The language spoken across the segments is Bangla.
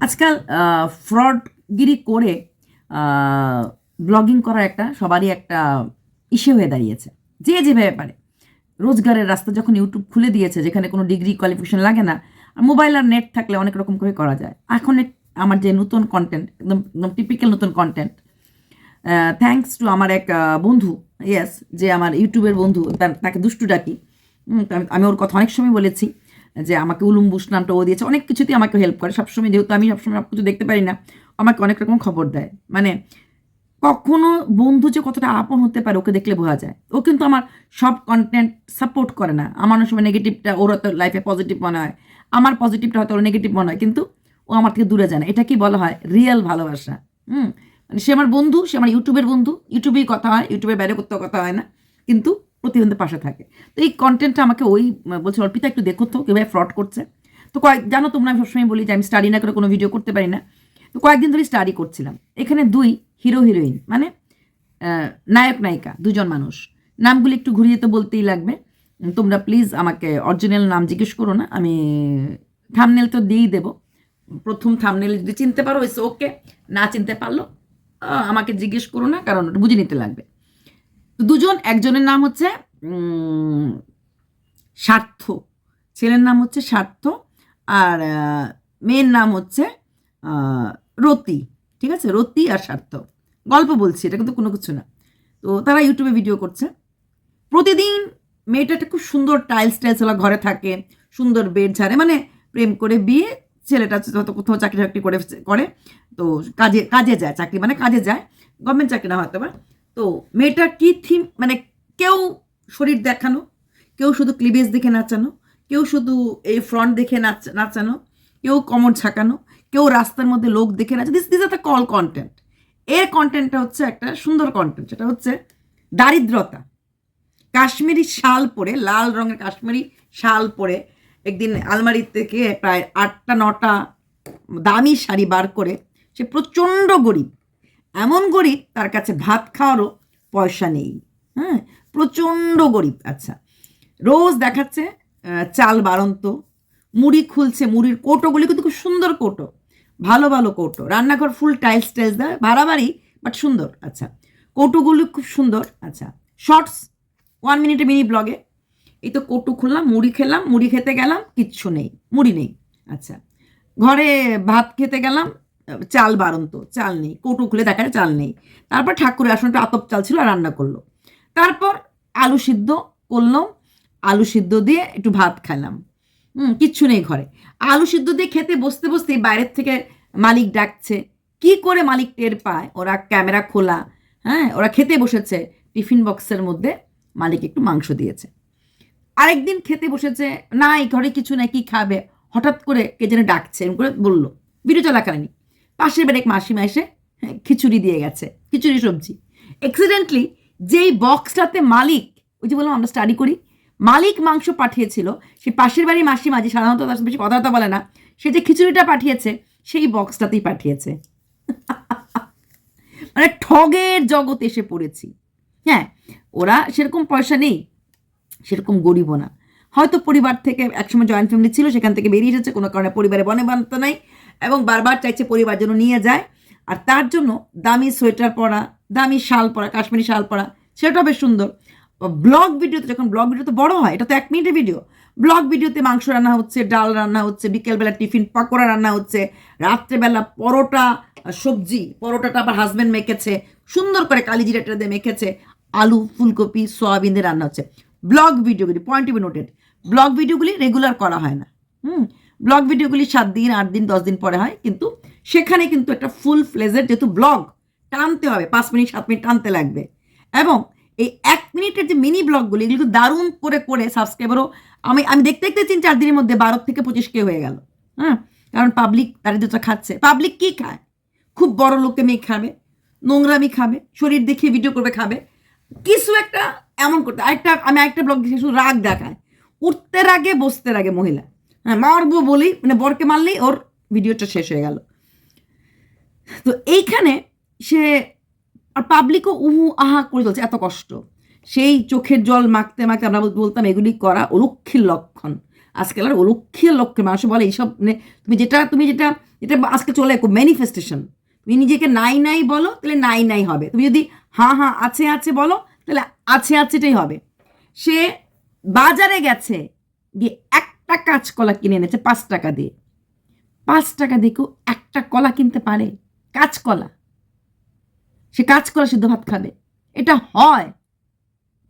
আজকাল ফ্রডগিরি করে ব্লগিং করা একটা সবারই একটা ইসে হয়ে দাঁড়িয়েছে, যে যেভাবে পারে। রোজগারের রাস্তা যখন ইউটিউব খুলে দিয়েছে, যেখানে কোনো ডিগ্রি কোয়ালিফিকেশন লাগে না, আর মোবাইল আর নেট থাকলে অনেক রকম করে করা যায়। এখন আমার যে নতুন কন্টেন্ট একদম একদম টিপিক্যাল নতুন কন্টেন্ট থ্যাঙ্কস টু আমার এক বন্ধু ইয়েস যে আমার ইউটিউবের বন্ধু, তার- তাকে দুষ্টু ডাকি আমি ওর কথা অনেক সময় বলেছি। যে আমাকে উলুম্বুস নামটা ও দিয়েছে, অনেক কিছুতেই আমাকে হেল্প করে। সবসময় যেহেতু আমি সবসময় সব কিছু দেখতে পারি না আমাকে অনেক রকম খবর দেয়। মানে কখনো বন্ধু যে কতটা আপন হতে পারে, ওকে দেখলে বোঝা যায়। ও কিন্তু আমার সব কন্টেন্ট সাপোর্ট করে না। আমার সময় নেগেটিভটা ওর হয়তো লাইফে পজিটিভ মনে হয়, আমার পজিটিভটা হয়তো ওর নেগেটিভ মনে হয়, কিন্তু ও আমার থেকে দূরে যায় না। এটা কি বলা হয়? রিয়েল ভালোবাসা। হুম? মানে সে আমার বন্ধু, সে আমার ইউটিউবের বন্ধু, ইউটিউবেই কথা হয়, ইউটিউবের বাইরে কোথাও কথা হয় না, কিন্তু প্রতিবন্ধের পাশে থাকে। তো এই কন্টেন্টটা আমাকে ওই বলছে, অর্পিতা, একটু দেখো তো, কীভাবে ফ্রড করছে। তো কয়েক, জানো তোমরা, আমি সবসময় বলি যে, আমি স্টাডি না করে কোনো ভিডিও করতে পারি না। তো কয়েকদিন ধরে স্টাডি করছিলাম। এখানে দুই হিরো হিরোইন মানে নায়ক, নায়িকা, দুজন মানুষ। নামগুলি একটু ঘুরিয়ে তো বলতেই লাগবে। তোমরা প্লিজ আমাকে অরিজিনাল নাম জিজ্ঞেস করো না, আমি থামনেল তো দিয়েই দেবো। প্রথম থামনেল যদি চিনতে পারো ইস ওকে না চিনতে পারল আমাকে জিজ্ঞেস করো না, কারণ বুঝে নিতে লাগবে। দুজন, একজনের নাম হচ্ছে স্বার্থ ছেলের নাম হচ্ছে স্বার্থ আর মেয়ের নাম হচ্ছে রতি। ঠিক আছে? রতি আর স্বার্থ গল্প বলছি, এটা কিন্তু কোনো কিছু না। তো তারা ইউটিউবে ভিডিও করছে। প্রতিদিন মেয়েটা একটা খুব সুন্দর টাইলস টাইলস ওলা ঘরে থাকে, সুন্দর বেড ঝাড়ে মানে প্রেম করে বিয়ে, ছেলেটা হয়তো কোথাও চাকরি টাকরি করে করে, তো কাজে কাজে যায়, চাকরি মানে কাজে যায়। গভর্নমেন্ট চাকরি না হয়তো বা। তো মেয়েটার কি থিম মানে কেউ শরীর দেখানো, কেউ শুধু ক্লিভেজ দেখে নাচানো, কেউ শুধু এই ফ্রন্ট দেখে নাচ, নাচানো, কেউ কমর ঝাঁকানো, কেউ রাস্তার মধ্যে লোক দেখে নাচে দিস দিস আর দ্য কল কন্টেন্ট এর কন্টেন্টটা হচ্ছে একটা সুন্দর কন্টেন্ট সেটা হচ্ছে দারিদ্রতা। কাশ্মীরি শাল পরে, লাল রঙের কাশ্মীরি শাল পরে একদিন আলমারি থেকে প্রায় আটটা, নটা দামি শাড়ি বার করে, সে প্রচণ্ড গরিব। এমন গরিব তার কাছে ভাত খাওয়ারও পয়সা নেই। হ্যাঁ প্রচণ্ড গরিব। আচ্ছা রোজ দেখাচ্ছে চাল বাড়ন্ত, মুড়ি খুলছে, মুড়ির কৌটোগুলি কিন্তু খুব সুন্দর কৌটো, ভালো ভালো কৌটো। রান্নাঘর ফুল টাইলস টাইলস দেয় ভাড়া বাড়ি বাট সুন্দর। আচ্ছা কৌটোগুলি খুব সুন্দর। আচ্ছা শর্টস ওয়ান মিনিটে মিনি ব্লগে এই তো কৌটো খুললাম, মুড়ি খেলাম, মুড়ি খেতে গেলাম, কিচ্ছু নেই, মুড়ি নেই। আচ্ছা ঘরে ভাত খেতে গেলাম চাল বাড়ন্ত, চাল নেই, কৌটো খুলে দেখা চাল নেই। তারপর ঠাকুরের আসনটা আতপ চাল ছিল আর রান্না করল। তারপর আলু সিদ্ধ করল আলু সিদ্ধ দিয়ে একটু ভাত খেলাম হুম, কিচ্ছু নেই ঘরে। আলু সিদ্ধ দিয়ে খেতে বসতে বসতে বাইরের থেকে মালিক ডাকছে, কি করে মালিক টের পায়? ওরা ক্যামেরা খোলা হ্যাঁ ওরা খেতে বসেছে। টিফিন বক্সের মধ্যে মালিক একটু মাংস দিয়েছে। আরেকদিন খেতে বসেছে, না, এই ঘরে কিছু নাই, কি খাবে? হঠাৎ করে কে যেন ডাকছে, এরকম করে বলল, ভিডিও চলাকালীনই পাশের বাড়ি এক মাসিমা এসে হ্যাঁ, খিচুড়ি দিয়ে গেছে খিচুড়ি সবজি। অ্যাক্সিডেন্টলি যেই বক্সটাতে মালিক ওই যে বললাম আমরা স্টাডি করি মালিক মাংস পাঠিয়েছিল সেই পাশের বাড়ি মাসিমা যে সাধারণত তার বেশি কথাবার্তা বলে না সে যে খিচুড়িটা পাঠিয়েছে সেই বক্সটাতেই পাঠিয়েছে। মানে ঠগের জগতে এসে পড়েছি। হ্যাঁ ওরা সেরকম পয়সা নেই সেরকম গরিবও না। হয়তো পরিবার থেকে একসময় জয়েন্ট ফ্যামিলি ছিল সেখান থেকে বেরিয়ে এসেছে কোনো কারণে পরিবারে বনে বান্ত নাই এবং বারবার চাইছে পরিবার যেন নিয়ে যায়। আর তার জন্য দামি সোয়েটার পরা, দামি শাল পরা, কাশ্মীরি শাল পরা, সেটাও বেশ সুন্দর। ব্লগ ভিডিওতে যখন, ব্লগ ভিডিও তো বড় হয়, এটা তো এক মিনিটের ভিডিও। ব্লগ ভিডিওতে মাংস রান্না হচ্ছে, ডাল রান্না হচ্ছে, বিকেলবেলা টিফিন, পাকোড়া রান্না হচ্ছে, রাত্রেবেলা পরোটা, সবজি, পরোটাটা আবার হাজব্যান্ড মেখেছে, সুন্দর করে কালি জিরাটা দিয়ে মেখেছে, আলু, ফুলকপি সোয়াবিন দিয়ে রান্না হচ্ছে। ব্লগ ভিডিওগুলি পয়েন্ট বি নোটেড ব্লগ ভিডিওগুলি রেগুলার করা হয় না। হুম ব্লগ ভিডিওগুলি সাত দিন, আট দিন, দশ দিন পরে হয়, কিন্তু সেখানে কিন্তু একটা ফুল ফ্লেজের যেহেতু ব্লগ টানতে হবে, পাঁচ মিনিট, সাত মিনিট টানতে লাগবে। এবং এই এক মিনিটের যে মিনি ব্লগগুলি, এগুলো কিন্তু দারুণ করে করে সাবস্ক্রাইবারও আমি আমি দেখতে দেখতে তিন, চার দিনের মধ্যে বারো থেকে পঁচিশ কে হয়ে গেল। হ্যাঁ? কারণ পাবলিক দারিদ্রতা খাচ্ছে। পাবলিক কি খায়? খুব বড় লোকে মেয়ে খাবে, নোংরামি খাবে, শরীর দেখিয়ে ভিডিও করবে, খাবে। কিছু একটা এমন করতে, আরেকটা, আমি আরেকটা ব্লগ দেখি শুধু রাগ দেখায়। উঠতে রাগে, বসতে রাগে মহিলা। মারবো বলেই মানে বরকে মারলেই ওর ভিডিওটা শেষ হয়ে গেল। তো এইখানে সে আর পাবলিকও উহু, আহা করে চলছে, এত কষ্ট। সেই চোখের জল মাখতে মাখতে আমরা বলতাম, এগুলি করা অলক্ষীর লক্ষণ। আজকাল আর অলক্ষী লক্ষ্যে মানুষ বলে এইসব মানে তুমি যেটা তুমি যেটা যেটা আজকে চলে ম্যানিফেস্টেশন তুমি নিজেকে নাই নাই বলো, তাহলে নাই নাই হবে। তুমি যদি হ্যাঁ হ্যাঁ আছে আছে বলো, তাহলে আছে আছেটাই হবে। সে বাজারে গেছে, গিয়ে একটা কাঁচকলা কিনে এনেছে পাঁচ টাকা দিয়ে। পাঁচ টাকা দিয়ে কেউ একটা কলা কিনতে পারে? কাঁচকলা। সে কাঁচকলা সিদ্ধ ভাত খাবে। এটা হয়।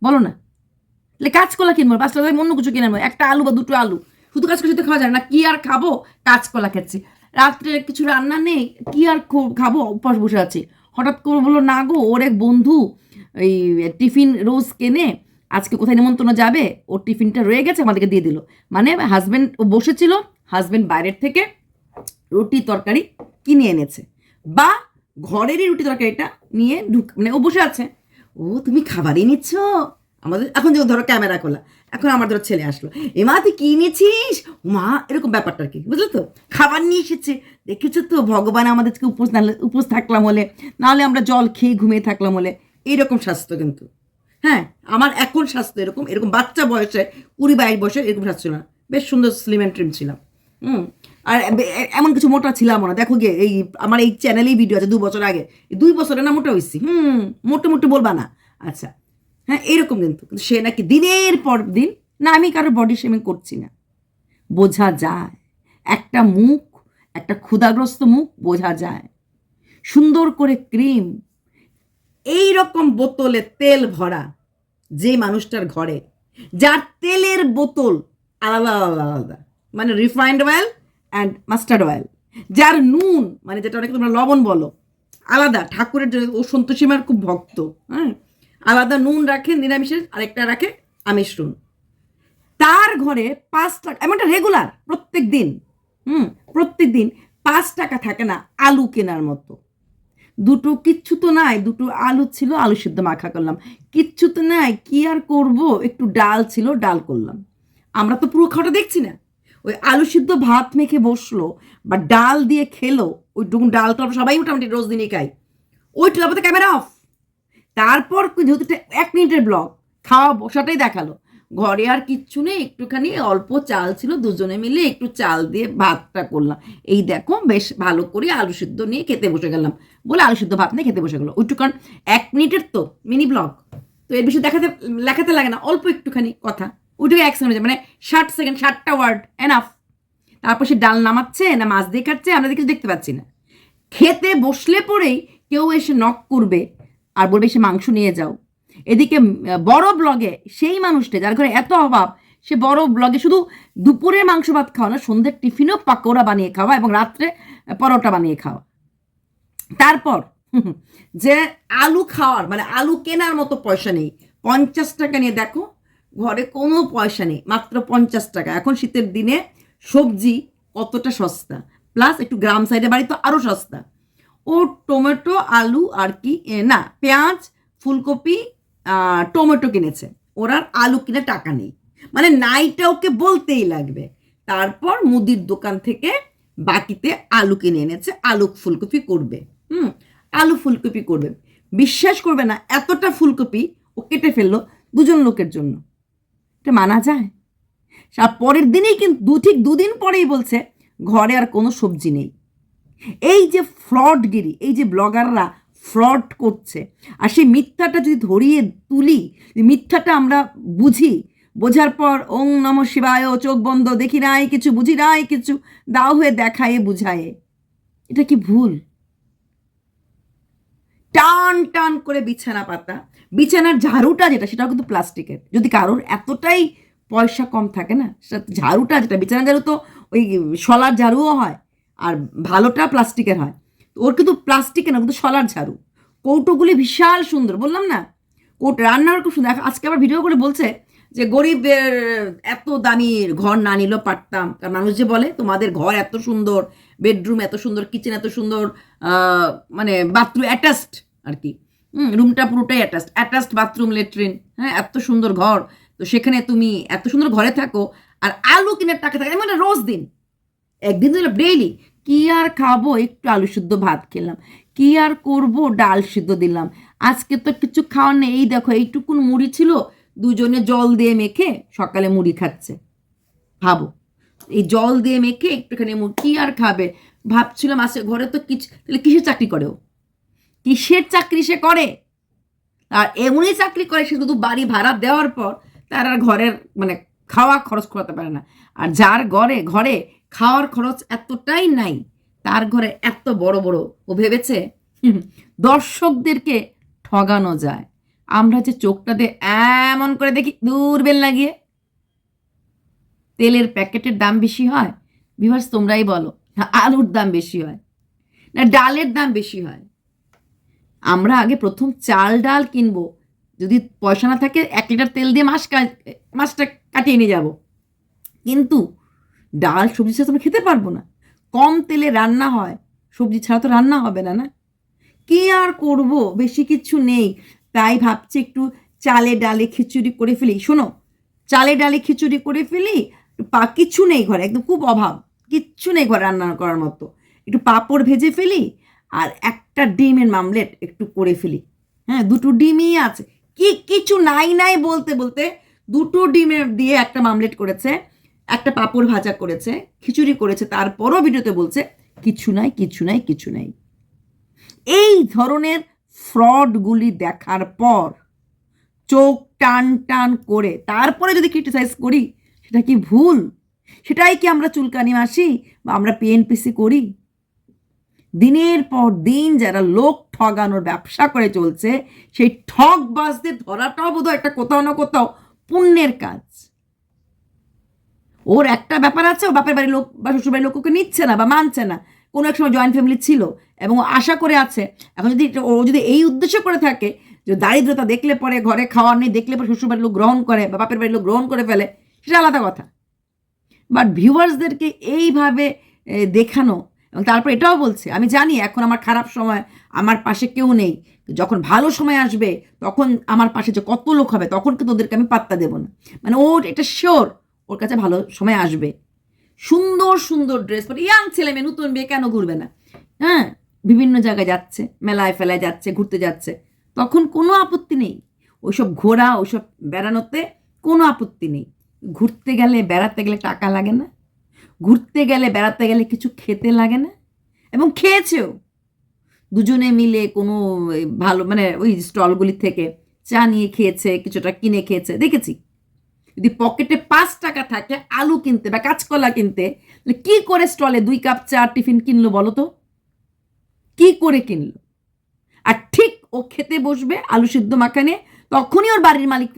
বলো না। তাহলে কাঁচকলা কিনবো, পাঁচ টাকা অন্য কিছু কিনে নেব। একটা আলু বা দুটো আলু। শুধু কাঁচকলা সিদ্ধ খাওয়া যায় না, কি আর খাব? কাঁচকলা খাচ্ছি রাত্রে কিছু রান্না নেই, কি আর খাব? উপাস বসে আছি। হঠাৎ করে বলল, না গো, ওর এক বন্ধু এই টিফিন রোজ কেনে আজকে কোথায় নিমন্ত্রণ যাবে? ওর টিফিনটা রয়ে গেছে, আমাদেরকে দিয়ে দিল। মানে হাজব্যান্ড ও বসেছিল হাজব্যান্ড বাইরের থেকে রুটি তরকারি কিনে এনেছে। বা ঘরেরই রুটি তরকারিটা নিয়ে ঢুক মানে ও বসে আছে। ও, তুমি খাবারই নিচ্ছ? আমাদের এখন যেমন ধরো ক্যামেরা খোলা। এখন আমার ধরো ছেলে আসলো। এমা তুই কি নিয়েছিস মা, এরকম ব্যাপারটা কি, বুঝলে তো? খাবার নিয়ে এসেছে। দেখেছ তো? ভগবান আমাদেরকে উপোস নাহলে উপোস থাকলাম হলে নাহলে আমরা জল খেয়ে ঘুমিয়ে থাকলাম হলে এইরকম স্বাস্থ্য কিন্তু। হ্যাঁ আমার এখন স্বাস্থ্য এরকম এরকম বাচ্চা বয়সে, কুড়ি বাইশ বয়সে এরকম স্বাস্থ্য ছিল না। বেশ সুন্দর স্লিম অ্যান্ড ট্রিম ছিলাম। হুম, আর এমন কিছু মোটা ছিলাম না। দেখো গিয়ে এই, আমার এই চ্যানেলেই ভিডিও আছে দু বছর আগে। দুই বছরে না মোটা হয়েছি হুম, মোটে মোটে বলবা না। আচ্ছা হ্যাঁ এরকম কিন্তু। কিন্তু সে নাকি দিনের পর দিন, না, আমি কারও বডি শেমিং করছি না। বোঝা যায়। একটা মুখ, একটা ক্ষুধাগ্রস্ত মুখ বোঝা যায়। সুন্দর করে ক্রিম এই রকম বোতলে তেল ভরা যে মানুষটার ঘরে, যার তেলের বোতল আলাদা আলাদা আলাদা মানে refined oil and mustard oil যার নুন মানে যেটা অনেকে তোমরা লবণ বলো, আলাদা, ঠাকুরের জন্য ও সন্তোষীমার খুব ভক্ত হ্যাঁ? আলাদা নুন রাখে, নিরামিষের, আরেকটা রাখে আমিষ নুন। তার ঘরে পাঁচ টাকা, এমনটা রেগুলার প্রত্যেক দিন হুম প্রত্যেক দিন পাঁচ টাকা থাকে না, আলু কেনার মতো। দুটো কিচ্ছু তো নাই, দুটো আলু ছিল, আলু সিদ্ধ মাখা করলাম। কিচ্ছু তো নাই, কি আর করব? একটু ডাল ছিল, ডাল করলাম। আমরা তো পুরো খাওয়াটা দেখছি না। ওই আলু সিদ্ধ ভাত মেখে বসল, বা ডাল দিয়ে খেলো ওই ডাল তো সবাই মোটামুটি রোজ দিনই খাই। ওইটা তারপর ক্যামেরা অফ। তারপর যেহেতু এক মিনিটের ব্লগ, খাওয়া বসাটাই দেখাল। ঘরে আর কিচ্ছু নেই, একটুখানি অল্প চাল ছিল, দুজনে মিলে একটু চাল দিয়ে ভাতটা করলাম। এই দেখো, বেশ ভালো করে আলু সিদ্ধ নিয়ে খেতে বসে গেলাম। বলে আলু সিদ্ধ ভাত নিয়ে খেতে বসে গেলো। ওইটুকু কারণ এক মিনিটের তো মিনি ব্লগ। তো এর বেশি দেখাতে, লেখাতে লাগে না, অল্প একটুখানি কথা। ওইটুকু এক সেকেন্ড মানে ষাট সেকেন্ড ষাটটা ওয়ার্ড এনাফ তারপর সে ডাল নামাচ্ছে, না মাছ দিয়ে খাচ্ছে আমরা কিছু দেখতে পাচ্ছি না। খেতে বসলে পরেই কেউ এসে নক করবে, আর বলবে, সে মাংস নিয়ে যাও। এদিকে বড় ব্লগে সেই মানুষটা, যার ঘরে এত অভাব, সে বড় ব্লগে শুধু দুপুরে মাংস ভাত খাওয়া না, সন্ধ্যের টিফিনও পাকোড়া বানিয়ে খাওয়া এবং রাত্রে পরোটা বানিয়ে খাওয়া। তারপর, যে আলু খাওয়ার মানে আলু কেনার মতো পয়সা নেই। পঞ্চাশ টাকা নিয়ে দেখো, ঘরে কোনো পয়সা নেই, মাত্র পঞ্চাশ টাকা। এখন শীতের দিনে সবজি কতটা সস্তা। প্লাস একটু গ্রাম সাইডে বাড়ি তো আরও সস্তা। ও টমেটো, আলু আর কি না, পেঁয়াজ, ফুলকপি টমেটো কিনেছে। ওর আর আলু কিনে টাকা নেই। মানে নাইটা ওকে বলতেই লাগবে। তারপর মুদির দোকান থেকে বাকিতে আলু কিনে এনেছে, আলু ফুলকপি করবে। হুম, আলু ফুলকপি করবে। বিশ্বাস করবে না, এতটা ফুলকপি ও কেটে ফেলল দুজন লোকের জন্য। এটা মানা যায়? আর পরের দিনেই কিন্তু দু, ঠিক দুদিন পরেই বলছে, ঘরে আর কোনো সবজি নেই। এই যে ফ্রডগিরি, এই যে ব্লগাররা ফ্রড করছে। আর সেই মিথ্যাটা যদি ধরিয়ে তুলি মিথ্যাটা আমরা বুঝি। বোঝার পর, ওং নম শিবায়, চোখ বন্ধ দেখি নাই, কিছু বুঝি নাই, কিছু দাও হয়ে দেখায় বুঝায়ে। এটা কি ভুল? টান টান করে বিছানা পাতা। বিছানার ঝাড়ুটা যেটা, সেটাও কিন্তু প্লাস্টিকের। যদি কারোর এতটাই পয়সা কম থাকে না, সেটা ঝাড়ুটা যেটা বিছানা ঝাড়ু তো ওই শলার ঝাড়ুও হয়, আর ভালোটা প্লাস্টিকের হয়। ওর কিন্তু প্লাস্টিকের না কিন্তু শলার ঝাড়ু। কৌটোগুলি বিশাল সুন্দর, বললাম না? কৌটো রান্নার খুব সুন্দর। আজকে আবার ভিডিও করে বলছে যে, গরিবদের এত দামি ঘর না নিলেও পারতাম। কারণ মানুষ যে বলে, তোমাদের ঘর এত সুন্দর বেডরুম এত সুন্দর কিচেন এত সুন্দর মানে বাথরুম অ্যাটাচড আর কি। হুম রুমটা পুরোটাই অ্যাটাচড অ্যাটাচড বাথরুম লেট্রিন হ্যাঁ এত সুন্দর ঘর। তো সেখানে তুমি এত সুন্দর ঘরে থাকো আর আলু কিনার টাকা থাকে। মানে রোজ দিন। একদিন ধরে ডেইলি কি আর খাব? একটু আলু সিদ্ধ ভাত খেলাম। কি আর করব? ডাল সিদ্ধ দিলাম। আজকে তো কিছু খাওয়ার নেই। এই দেখো, এইটুকুন মুড়ি ছিল, দুজনে জল দিয়ে মেখে সকালে মুড়ি খাচ্ছে। ভাবো এই জল দিয়ে মেখে একটুখানি কি আর খাবে? ভাবছিলাম আসে ঘরে তো কিছু, তাহলে কিসের চাকরি করে ও? কিসের চাকরি সে করে? আর এমনই চাকরি করে, সে শুধু বাড়ি ভাড়া দেওয়ার পর তার আর ঘরের মানে খাওয়া খরচ করাতে পারে না। আর যার ঘরে ঘরে খাওয়ার খরচ এতটাই নাই, তার ঘরে এত বড় বড়। ও ভেবেছে দর্শকদেরকে ঠগানো যায়। আমরা যে চোখটা দিয়ে এমন করে দেখি দূরবেল লাগিয়ে তেলের প্যাকেটের দাম বেশি হয়? বিভার্স তোমরাই বলো, না, আলুর দাম বেশি হয়? না, ডালের দাম বেশি হয়? আমরা আগে প্রথম চাল, ডাল কিনবো। যদি পয়সা না থাকে, এক লিটার তেল দিয়ে মাস কা- মাসটা কাটিয়ে নিয়ে যাব। কিন্তু ডাল, সবজি ছাড়া তো আমরা খেতে পারব না। কম তেলে রান্না হয়, সবজি ছাড়া তো রান্না হবে না না? কি আর করব? বেশি কিছু নেই। তাই ভাবছি একটু চালে ডালে খিচুড়ি করে ফেলি। শোনো, চালে ডালে খিচুড়ি করে ফেলি, পা কিচ্ছু নেই ঘরে, একদম খুব অভাব। কিচ্ছু নেই ঘরে রান্না করার মতো। একটু পাঁপড় ভেজে ফেলি, আর একটা ডিমের মামলেট একটু করে ফেলি। হ্যাঁ দুটো ডিমই আছে। কি, কিছু নাই নাই বলতে বলতে দুটো ডিমের দিয়ে একটা মামলেট করেছে, একটা পাঁপড় ভাজা করেছে, খিচুড়ি করেছে, তারপরও ভিডিওতে বলছে, কিছু নাই কিছু নাই কিছু নাই। এই ধরনের ফ্রডগুলি দেখার পর চোখ টান টান করে তারপরে যদি ক্রিটিসাইজ করি, সেটা কি ভুল? সেটাই কি আমরা চুলকানি মাসি বা আমরা পিএনপিসি করি? দিনের পর দিন যারা লোক ঠগানোর ব্যবসা করে চলছে, সেই ঠগবাজদের ধরাটাও বোধহয় একটা কোথাও না কোথাও পুণ্যের কাজ। ওর একটা ব্যাপার আছে, ও বাপের বাড়ির লোক বা শ্বশুর বাড়ির লোক ওকে নিচ্ছে না বা মানছে না। কোনো এক সময় জয়েন্ট ফ্যামিলি ছিল এবং আশা করে আছে, এখন যদি ও যদি এই উদ্দেশ্য করে থাকে যে দারিদ্রতা দেখলে পরে ঘরে খাওয়ার নেই, দেখলে পরে শ্বশুর বাড়ির লোক গ্রহণ করে বা বাপের বাড়ির লোক গ্রহণ করে ফেলে, সেটা আলাদা কথা। বাট ভিউয়ার্সদেরকে এইভাবে দেখানো এবং তারপর এটাও বলছে, আমি জানি এখন আমার খারাপ সময়, আমার পাশে কেউ নেই। যখন ভালো সময় আসবে, তখন আমার পাশে যে কত লোক হবে, তখন কিন্তু ওদেরকে আমি পাত্তা দেবো না। মানে ওর এটা শিওর ওর কাছে ভালো সময় আসবে। সুন্দর সুন্দর ড্রেস পরে ইয়াং ছেলে মেয়ে, নতুন বিয়ে কেন ঘুরবে না? হ্যাঁ বিভিন্ন জায়গায় যাচ্ছে, মেলায় ফেলায় যাচ্ছে, ঘুরতে যাচ্ছে। তখন কোনো আপত্তি নেই। ওইসব ঘোরা, ওইসব বেড়ানোতে কোনো আপত্তি নেই। ঘুরতে গেলে, বেড়াতে গেলে টাকা লাগে না। ঘুরতে গেলে, বেড়াতে গেলে কিছু খেতে লাগে না? এবং খেয়েছেও। দুজনে মিলে কোনো ভালো মানে ওই স্টলগুলি থেকে চা নিয়ে খেয়েছে, কিছুটা কিনে খেয়েছে। দেখেছি? যদি পকেটে পাঁচ টাকা থাকে, আলু কিনতে বা কাঁচকলা কিনতে, তাহলে কি করে স্টলে দুই কাপ চা, টিফিন কিনলো বলো তো? কি করে কিনলো? আর ঠিক ও খেতে বসবে, আলু সিদ্ধ মাখানে, তখনই ওর বাড়ির মালিক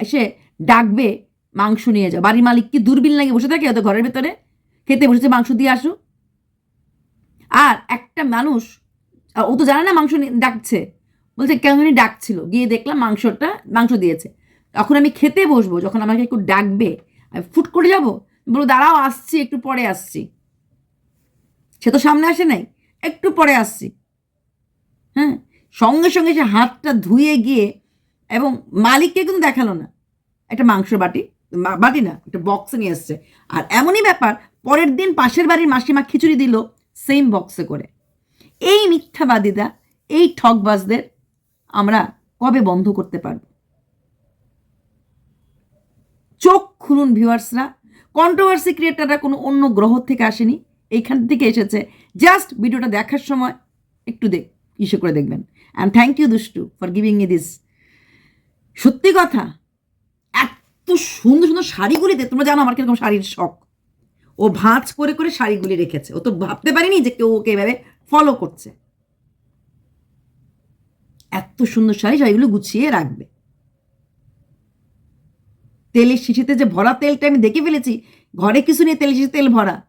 এসে ডাকবে, মাংস নিয়ে যাও। বাড়ির মালিক কি দূরবীন লাগে বসে থাকে ওদের ঘরের ভেতরে? খেতে বসেছে, মাংস দিয়ে আসো। আর একটা মানুষ ও তো জানে না মাংস ডাকছে। বলছে, কেন জানি ডাকছিল। গিয়ে দেখলাম মাংসটা, মাংস দিয়েছে। তখন আমি খেতে বসবো, যখন আমাকে একটু ডাকবে, আমি ফুট করে যাব। বলব, দাঁড়াও, আসছি, একটু পরে আসছি। সে তো সামনে আসে নাই, একটু পরে আসছি। হ্যাঁ সঙ্গে সঙ্গে সে হাতটা ধুয়ে গিয়ে এবং মালিককে কিন্তু দেখাল না। একটা মাংস বাটি বাটি না, একটা বক্সে নিয়ে এসছে। আর এমনই ব্যাপার পরের দিন পাশের বাড়ির মাসিমা খিচুড়ি দিল সেম বক্সে করে। এই মিথ্যাবাদীরা, এই ঠকবাজদের আমরা কবে বন্ধ করতে পারব? চোখ খুলুন ভিউয়ার্সরা কন্ট্রোভার্সি ক্রিয়েটাররা কোনো অন্য গ্রহ থেকে আসেনি। এইখান থেকে এসেছে। জাস্ট ভিডিওটা দেখার সময় একটু দেখ ইসে করে দেখবেন। অ্যান্ড থ্যাংক ইউ দুষ্টু ফর গিভিং ই দিস সত্যি কথা, এত সুন্দর সুন্দর শাড়িগুলিতে, তোমরা জানো আমার কীরকম শাড়ির শখ। ও ভাঁজ করে করে শাড়িগুলি রেখেছে। ও তো ভাবতে পারিনি যে কেউ ওকে এভাবে ফলো করছে। এত সুন্দর শাড়ি, শাড়িগুলো গুছিয়ে রাখবে। তেলের শিশিতে যে ভরা তেলটা আমি দেখে ফেলেছি, ঘরে কিছু নেই, তেলের শিশি তেল ভরা।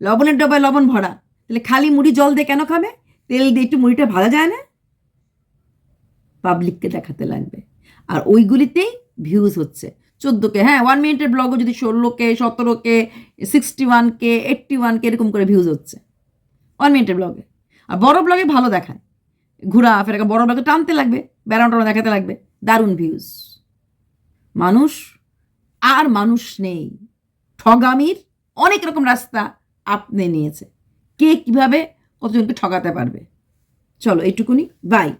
লবণের ডবায় লবণ ভরা। তাহলে খালি মুড়ি জল দিয়ে কেন খাবে? তেল দিয়ে একটু মুড়িটা ভাজা যায় না? পাবলিককে দেখাতে লাগবে। আর ওইগুলিতেই ভিউজ হচ্ছে। চোদ্দ কে হ্যাঁ ওয়ান মিনিটের ব্লগও যদি ষোলো কে সতেরো কে সিক্সটি ওয়ান কে এইট্টি ওয়ান কে এরকম করে ভিউজ হচ্ছে ওয়ান মিনিটের ব্লগে আর বড় ব্লগে ভালো দেখায়। ঘোরা, ফেরা বড় ব্লগে টানতে লাগবে বেড়ানো দেখাতে লাগবে, দারুণ ভিউজ মানুষ, আর মানুষ নেই। ঠগামির অনেক রকম রাস্তা আপনি নিয়েছে। কে কীভাবে কতজনকে ঠগাতে পারবে? চলো, এইটুকুনি বাই